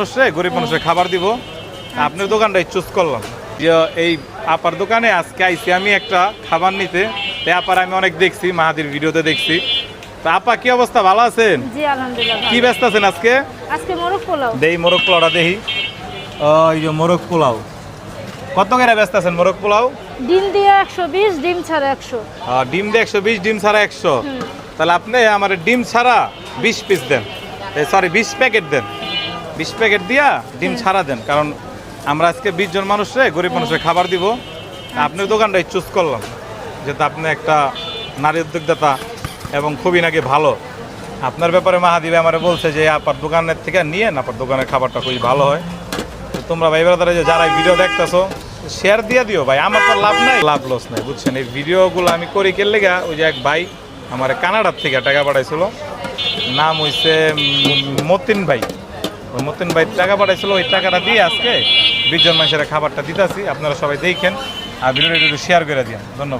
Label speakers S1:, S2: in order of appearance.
S1: মানুষে গরিব মানুষের খাবার দিব। আপনার দোকানটাই চুজ করলাম। এই আপার দোকানে আজকে আইসি আমি একটা খাবার নিতে। তাই আপার আমি অনেক দেখছি মাহাদির ভিডিওতে দেখছি। তা আপা কি অবস্থা? ভালো আছেন?
S2: জি আলহামদুলিল্লাহ
S1: কি। ব্যস্ত আছেন আজকে?
S2: আজকে মোরগ পোলাও।
S1: দেই মোরগ পোলাওটা দেখি ওই যে মোরগ পোলাও। কত করে ব্যস্ত আছেন মোরগ পোলাও?
S2: ডিম দিয়ে একশো বিশ ডিম ছাড়া একশো।
S1: আহ, ডিম দিয়ে একশো বিশ ডিম ছাড়া একশো। তাহলে আপনি আমার ডিম ছাড়া বিশ পিস দেন। সরি বিশ প্যাকেট দেন। বিশ প্যাকেট দিয়া ডিম ছাড়া দেন। কারণ আমরা আজকে বিশ জন মানুষে গরিব মানুষের খাবার দিব। আপনার দোকানটাই চুজ করলাম। যেহেতু আপনি একটা নারী উদ্যোক্তা এবং খুবই নাকি ভালো। আপনার ব্যাপারে মাহাদিবে আমার বলছে যে আপার দোকানের থেকে নিয়ে আপার দোকানের খাবারটা খুবই ভালো হয়। তো তোমরা ভাই ব্রাদারে যে যারা ভিডিও দেখতেছো শেয়ার দিয়ে দিও ভাই। আমার তো লাভ নাই। লাভ লস নাই বুঝছেন? এই ভিডিওগুলো আমি করি কে লেগা ওই যে এক ভাই আমার কানাডার থেকে টাকা পাঠাইছিল। নাম হইছে মতিন ভাই। ওই মতিন ভাই টাকা পাঠাইছিল, ওই টাকাটা দিয়ে আজকে বিশজন মানুষের খাবারটা দিতেছি, আপনারা সবাই দেখেন আর ভিডিওটা একটু শেয়ার করে দিন ধন্যবাদ।